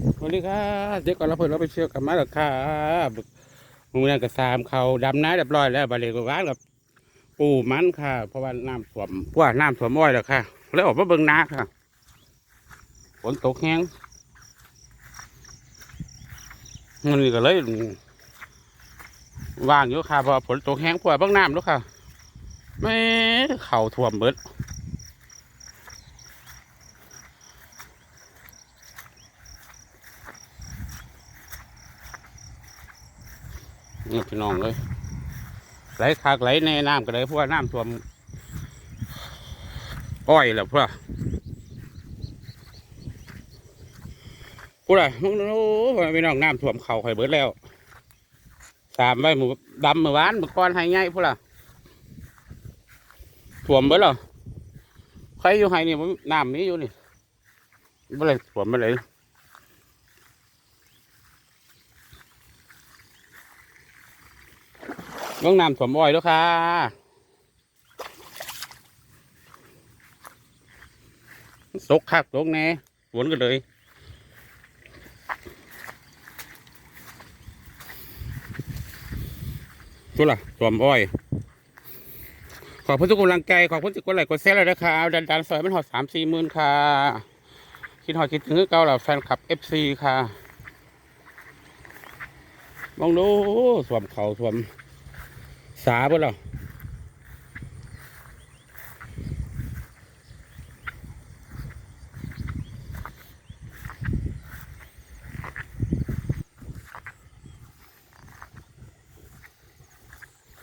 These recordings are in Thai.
สวัสดีครับเจ๊ก่อนเราเพิ่นเราไปเชื่อกับมาแล้วครับมึงนั่นก็สามเขาดำน้าเรียบร้อยแล้วบาเลก็ว่านกับปูมันค่ะ เพราะว่าน้ำท่วมเพราะว่าน้ำท่วมอ้อยแล้วค่ะแล้วออกมาเบิ่งนาค่ะฝนตกแห้งมันนี่ก็เลยว่างอยู่ค่ะเพราะฝนตกแห้งเพราะว่าเบิ่งน้ำแล้วค่ะไม่เข่าท่วมเบิด นี่พี่น้องเลยไหลคากไหลในน้ำก็เลยเพราะว่าน้ำท่วมอ้อยแล้วเพื่อพูดอะไรมึงโอ้ยพี่น้องน้ำท่วมเข่าไข่เบิดแล้วสามใบหมูดำเมื่อวานเมื่อก่อนให้ง่ายพูดอะท่วมเบิดหรอใครอยู่ไห้นี่นน้ำนี้อยู่นี่ไม่เลยท่วมไม่เลย เบื้องน้ำถ่วมอ้อยแล้วค่ะสกคักสกแน่หวนกันเลยทุล่ะถ่วมอ้อย ขอบคุณทุกกำลังใจ ขอบคุณทุกคนไลกดแชร์เลยนะคะดันดันซอยมันหอดสามสี่หมื่นค่ะคิดหอดคิดถึงเก่าเหล่าแฟนคลับเอฟซีค่ะ มองดูถ่วมเขาถ่วม สาเพื่อนเรา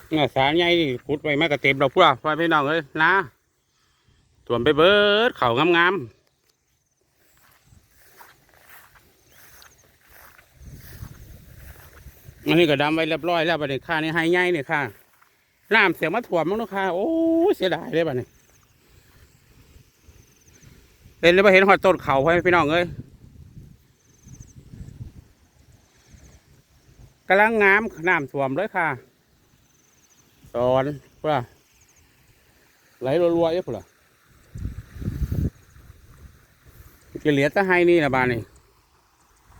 เนี่ยสารใหญ่นี่ขุดไว้มากระเต็มเราพวกไปพี่น้องเลยนะส่วนไปเบิดเขางามๆอันนี้ก็ดำไว้เรียบร้อยแล้วบัดนี้ค่านี่ให้ใหญ่เนี่ยค่ะ น้ำเสียมาถ่วมมั้งเนาะค่ะโอ้เสียดายเลยบ้านี้เห็นเลยไปเห็นหอดต้นเขาไปพี่น้องเอ้ยกำลังงามน้ำถ่วมเลยค่ะตอนเพื่อไหลรัวๆเยอะเพื่อจะเหลือแต่ให้นี่นะบ้านนี่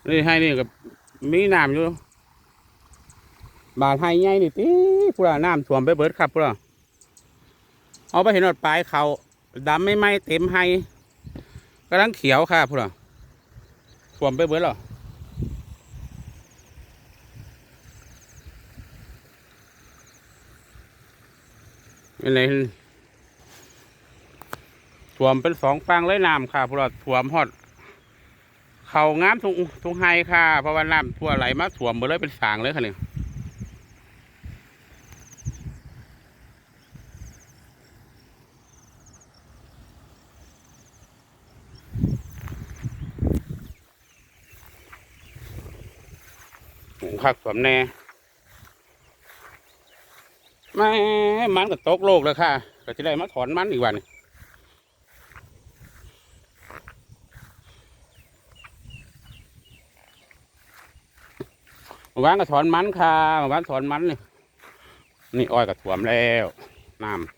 นี่ให้นี่กับมีน้ำอยู่บาดไห้ใหญ่นี่ติ พูดน้ำท่วมไปเบิดครับพูดเอาไปเห็นอดปลายเขาดำไม่ไหมเต็มไห้กำลังเขียวค่ะพูดท่วมไปเบิดหรออะไรท่วมเป็นสองฟังเลยน้ำค่ะพูดท่วมหอด เขางามทุงทุงไห้ค่ะ เพราะว่าน้ำทั่วไหลมาท่วมไปเลยเป็นสางเลยค่ะเนี่ย คักสวมแน่ไม่มันก็ตกโลกแล้วค่ะ ก็จะได้มาถอนมันอีกวันเมื่อวานก็ถอนมันค่ะเมื่อวานถอนมันนี่นี่อ้อยก็ถ่วมแล้วน้ำ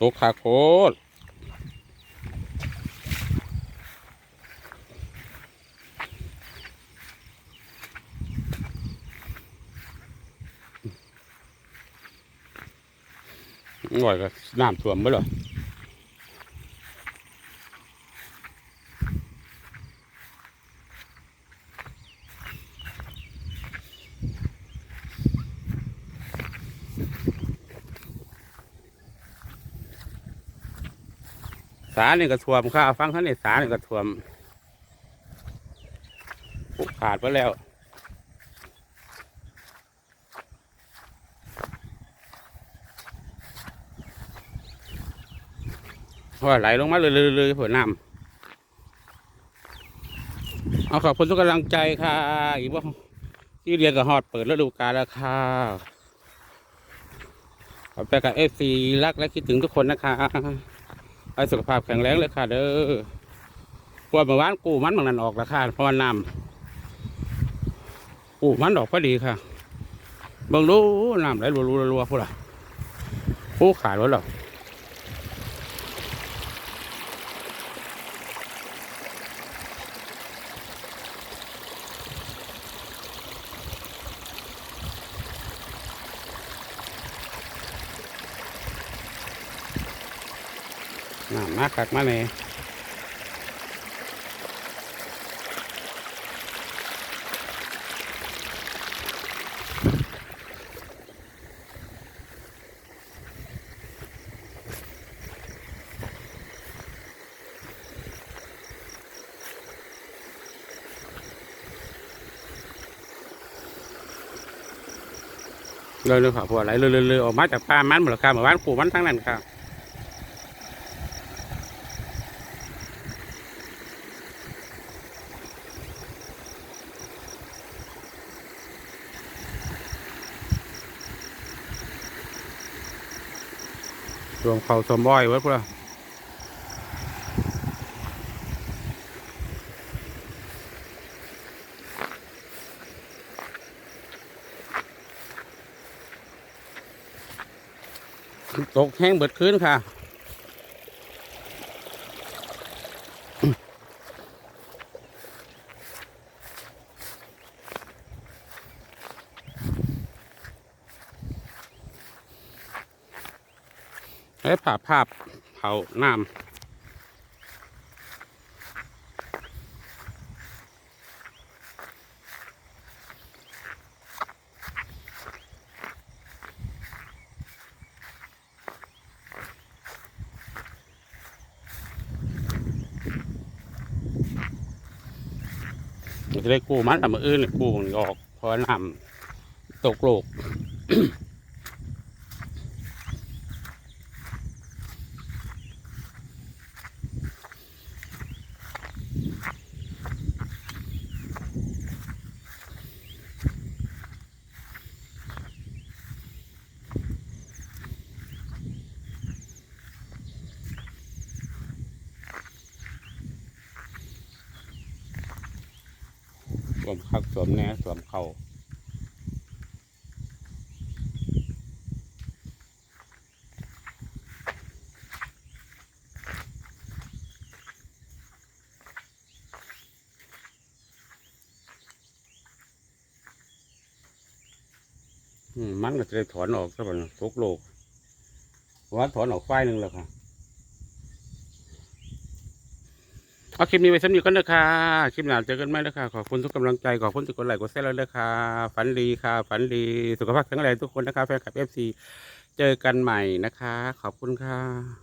ตกขาโคตรอ้อยก็น้ำท่วมไปเลย สานี่ก็ท่วมค่ะฟังท่านนี่สานี่ก็ท่วมขาดไปแล้วพราะว่าไหลลงมาเลยเลยๆผลน้ำเอาขอบคุณทุกกำลังใจค่ะอีกว่าที่เรียนกับฮอดเปิดฤดูกาลแล้วค่ะขอบใจกับเอฟซีรักและคิดถึงทุกคนนะคะ ให้สุขภาพแข็งแรงเลยค่ะเด้อพวกเมื่อวานกูมันบางนั้นออกแล้วค่ะเพราะว่าน้ำกูมันออกพอดีค่ะเบิ่งดูน้ำไหลรัวๆรัวๆพุ่นล่ะผู้ขาดรถหรอ น้ำมาคักมาเนี่ยเลยเลยค่ะพวกไหลเลยเลยออกมาจากป่ามันหมดแล้วค่ะหมู่บ้านกูมันทั้งนั้นค่ะ รวมเขาสมบ่อยไว้พวกเราตกแห้งเบิดคืนค่ะ ให้ผ่าภาพเผาน้ำจะได้กู้มันแต่มาอื่นกู้มันออกเพราะน้ำตกโลก สวมคักสวมแหน่สวมเข่ามันก็จะถอนออกซะบัดนี้ทุกโลกว่าถอนออกไฟหนึ่งแล้วค่ะ เอาคลิปนี้ไว้สำหรับกันนะคะคลิปหน้าเจอกันไหมนะคะขอบคุณทุกกำลังใจขอบคุณทุกคนไลค์กดแชร์แล้วนะคะฝันดีค่ะฝันดีสุขภาพแข็งแรงทุกคนนะคะแฟนคลับเอฟซีเจอกันใหม่นะคะ ขอบคุณค่ะ